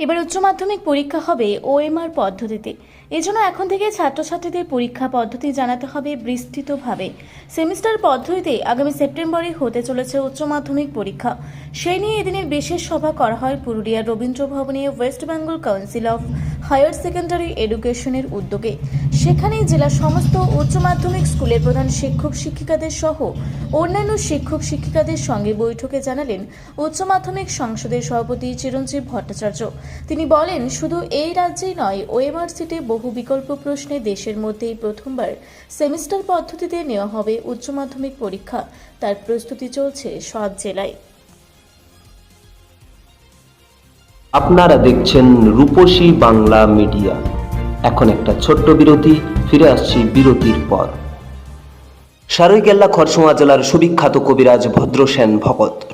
এবার উচ্চ মাধ্যমিক পরীক্ষা হবে ওএমআর পদ্ধতিতে। এজন্য এখন থেকে ছাত্রছাত্রীদের পরীক্ষা পদ্ধতি জানাতে হবে বিস্তৃতভাবে। সেমিস্টার পদ্ধতিতে আগামী সেপ্টেম্বরে হতে চলেছে উচ্চ মাধ্যমিক পরীক্ষা। সেই নিয়ে এদিনের বিশেষ সভা করা হয় পুরুলিয়ার রবীন্দ্র ভবনে west Bengal council of higher secondary এডুকেশনের উদ্যোগে। সেখানে জেলার সমস্ত উচ্চ মাধ্যমিক স্কুলের প্রধান শিক্ষক শিক্ষিকাদের সহ অন্যান্য শিক্ষক শিক্ষিকাদের সঙ্গে বৈঠকে জানালেন উচ্চ মাধ্যমিক সংসদের সভাপতি চিরঞ্জীব ভট্টাচার্য। তিনি বলেন, শুধু এই রাজ্যেই নয় ওএমআর সিটে বহু বিকল্প প্রশ্নে দেশের মধ্যেই প্রথমবার সেমিস্টার পদ্ধতিতে নেওয়া হবে উচ্চ মাধ্যমিক পরীক্ষা। তার প্রস্তুতি চলছে সব জেলায়। আপনারা দেখছেন রূপসী বাংলা মিডিয়া। এখন একটা ছোট্ট বিরতি, ফিরে আসছি বিরতির পর। সারৈকেল্লা খরসোয়া জেলার সুবিখ্যাত কবিরাজ Bhadrasen Bhagat.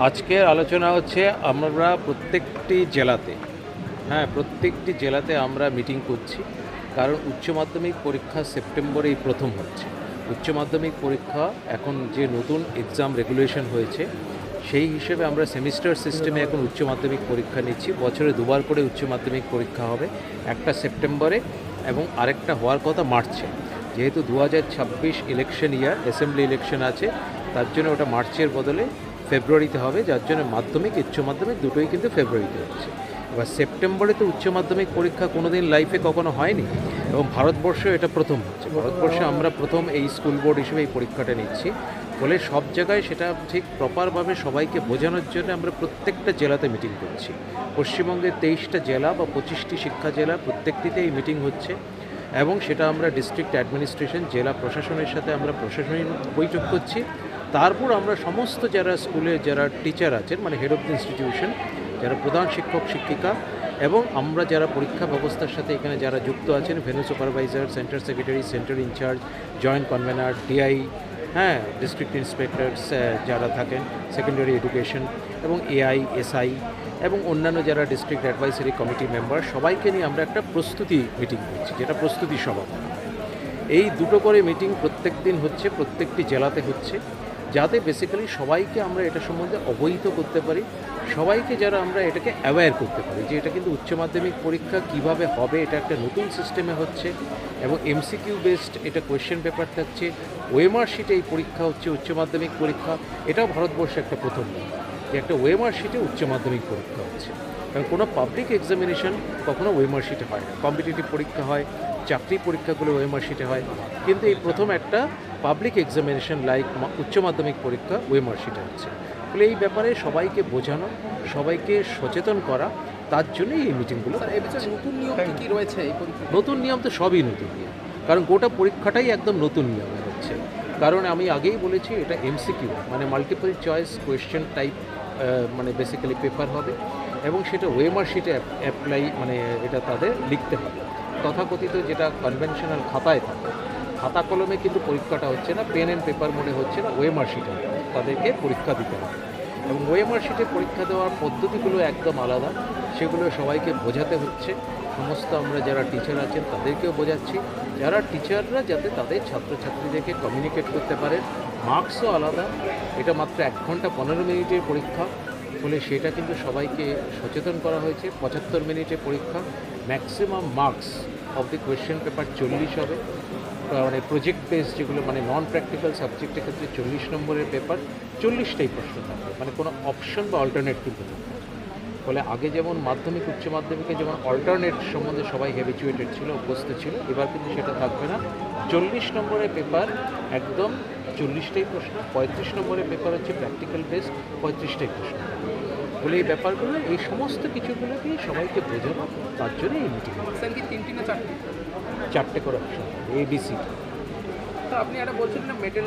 আজকের আলোচনা হচ্ছে আমরা প্রত্যেকটি জেলাতে হ্যাঁ প্রত্যেকটি জেলাতে আমরা মিটিং করছি। কারণ উচ্চ মাধ্যমিক পরীক্ষা সেপ্টেম্বরেই প্রথম হচ্ছে। উচ্চ মাধ্যমিক পরীক্ষা এখন যে নতুন এক্সাম রেগুলেশন হয়েছে, সেই হিসেবে আমরা সেমিস্টার সিস্টেমে এখন উচ্চ মাধ্যমিক পরীক্ষা নিচ্ছি। বছরে দুবার করে উচ্চ মাধ্যমিক পরীক্ষা হবে, একটা সেপ্টেম্বরে এবং আরেকটা হওয়ার কথা মার্চে। যেহেতু দু হাজার ছাব্বিশ ইলেকশন ইয়ার অ্যাসেম্বলি ইলেকশন আছে, তার জন্য ওটা মার্চের বদলে ফেব্রুয়ারিতে হবে, যার জন্য মাধ্যমিক, উচ্চ মাধ্যমিক দুটোই কিন্তু ফেব্রুয়ারিতে হচ্ছে। এবার সেপ্টেম্বরে তো উচ্চ মাধ্যমিক পরীক্ষা কোনোদিন লাইফে কখনো হয়নি এবং ভারতবর্ষে এটা প্রথম হচ্ছে। ভারতবর্ষে আমরা প্রথম এই স্কুল বোর্ড হিসেবে এই পরীক্ষাটা নিচ্ছি। ফলে সব জায়গায় সেটা ঠিক প্রপারভাবে সবাইকে বোঝানোর জন্য আমরা প্রত্যেকটা জেলাতে মিটিং করছি। পশ্চিমবঙ্গের তেইশটা জেলা বা পঁচিশটি শিক্ষা জেলা প্রত্যেকটিতে এই মিটিং হচ্ছে এবং সেটা আমরা ডিস্ট্রিক্ট অ্যাডমিনিস্ট্রেশন জেলা প্রশাসনের সাথে আমরা প্রশাসনিক বৈঠক করছি। তারপর আমরা সমস্ত যারা স্কুলে যারা টিচার আছেন মানে হেড অফ দ্য ইনস্টিটিউশন যারা প্রধান শিক্ষক, শিক্ষিকা, এবং আমরা যারা পরীক্ষা ব্যবস্থার সাথে এখানে যারা যুক্ত আছেন venue supervisor centre secretary centre incharge joint convener DI হ্যাঁ ডিস্ট্রিক্ট ইন্সপেক্টরস যারা থাকেন সেকেন্ডারি এডুকেশন এবং এআই এসআই এবং অন্যান্য যারা ডিস্ট্রিক্ট অ্যাডভাইসারি কমিটি মেম্বার সবাইকে নিয়ে আমরা একটা প্রস্তুতি মিটিং করছি, যেটা প্রস্তুতি সভা। এই দুটো করে মিটিং প্রত্যেক দিন হচ্ছে, প্রত্যেকটি জেলাতে হচ্ছে। যাতে বেসিক্যালি সবাইকে আমরা এটা সম্বন্ধে অবহিত করতে পারি, সবাইকে যারা আমরা এটাকে অ্যাওয়্যার করতে পারি যে এটা কিন্তু উচ্চ মাধ্যমিক পরীক্ষা কীভাবে হবে, এটা একটা নতুন সিস্টেমে হচ্ছে এবং এমসিকিউ বেসড এটা কোয়েশ্চেন পেপার থাকছে ওয়েমার শিটে এই পরীক্ষা হচ্ছে উচ্চ মাধ্যমিক পরীক্ষা, এটাও ভারতবর্ষে একটা প্রথম যে একটা ওয়েমার শিটে উচ্চ মাধ্যমিক পরীক্ষা হচ্ছে। কারণ কোনো পাবলিক এক্সামিনেশন কখনো ওয়েমার শিটে হয় না। কম্পিটিটিভ পরীক্ষা হয় চাকরি পরীক্ষাগুলো ওয়েমার শিটে হয়। কিন্তু এই প্রথম একটা পাবলিক এক্সামিনেশন লাইক উচ্চ মাধ্যমিক পরীক্ষা ওয়েমার শিটে হচ্ছে। ফলে এই ব্যাপারে সবাইকে বোঝানো সবাইকে সচেতন করা তার জন্যই এই মিটিংগুলো নতুন নিয়ম কি কি রয়েছে নতুন নিয়ম তো সবই নতুন নিয়ম। কারণ গোটা পরীক্ষাটাই একদম নতুন নিয়মে হচ্ছে কারণ আমি আগেই বলেছি এটা এমসিকিউ মানে মাল্টিপল চয়েস কোয়েশ্চেন টাইপ মানে বেসিক্যালি পেপার হবে। এবং সেটা ওয়েমার শিটে অ্যাপ্লাই মানে এটা তাদের লিখতে হবে। তথাকথিত যেটা কনভেনশনাল খাতায় থাকে, খাতা কলমে কিন্তু পরীক্ষাটা হচ্ছে না পেন অ্যান্ড পেপার মোডে হচ্ছে না ওয়েমার শিটে তাদেরকে পরীক্ষা দিতে হবে। এবং ওয়েমার শিটে পরীক্ষা দেওয়ার পদ্ধতিগুলো একদম আলাদা, সেগুলো সবাইকে বোঝাতে হচ্ছে। সমস্ত আমরা যারা টিচার আছেন, তাদেরকেও বোঝাচ্ছি। যারা টিচাররা যাতে তাদের ছাত্রছাত্রীদেরকে কমিউনিকেট করতে পারে মার্কসও আলাদা, এটা মাত্র এক ঘণ্টা পনেরো মিনিটের পরীক্ষা। ফলে সেটা কিন্তু সবাইকে সচেতন করা হয়েছে। পঁচাত্তর মিনিটে পরীক্ষা maximum marks of the question paper চল্লিশ হবে। মানে প্রজেক্ট বেস যেগুলো মানে নন প্র্যাকটিক্যাল সাবজেক্টের ক্ষেত্রে চল্লিশ নম্বরের পেপার চল্লিশটাই প্রশ্ন থাকবে। মানে কোনো অপশন বা অল্টারনেট কিন্তু থাকবে। ফলে আগে যেমন মাধ্যমিক উচ্চ মাধ্যমিকে যেমন অল্টারনেট সম্বন্ধে সবাই হ্যাবিচুয়েটেড ছিল অভ্যস্ত ছিল এবার কিন্তু সেটা থাকবে না। চল্লিশ নম্বরের পেপার একদম চল্লিশটাই প্রশ্ন পঁয়ত্রিশ নম্বরের পেপার হচ্ছে প্র্যাকটিক্যাল বেস পঁয়ত্রিশটাই প্রশ্ন। বলে এই ব্যাপারগুলো এই সমস্ত কিছুগুলোকে সবাইকে বোঝানো তার জন্য এই মিটিং কি তিনটি না চারটি? চারটে করে অপশন এবিসি তো আপনি একটা বলছিলেন না মেডেল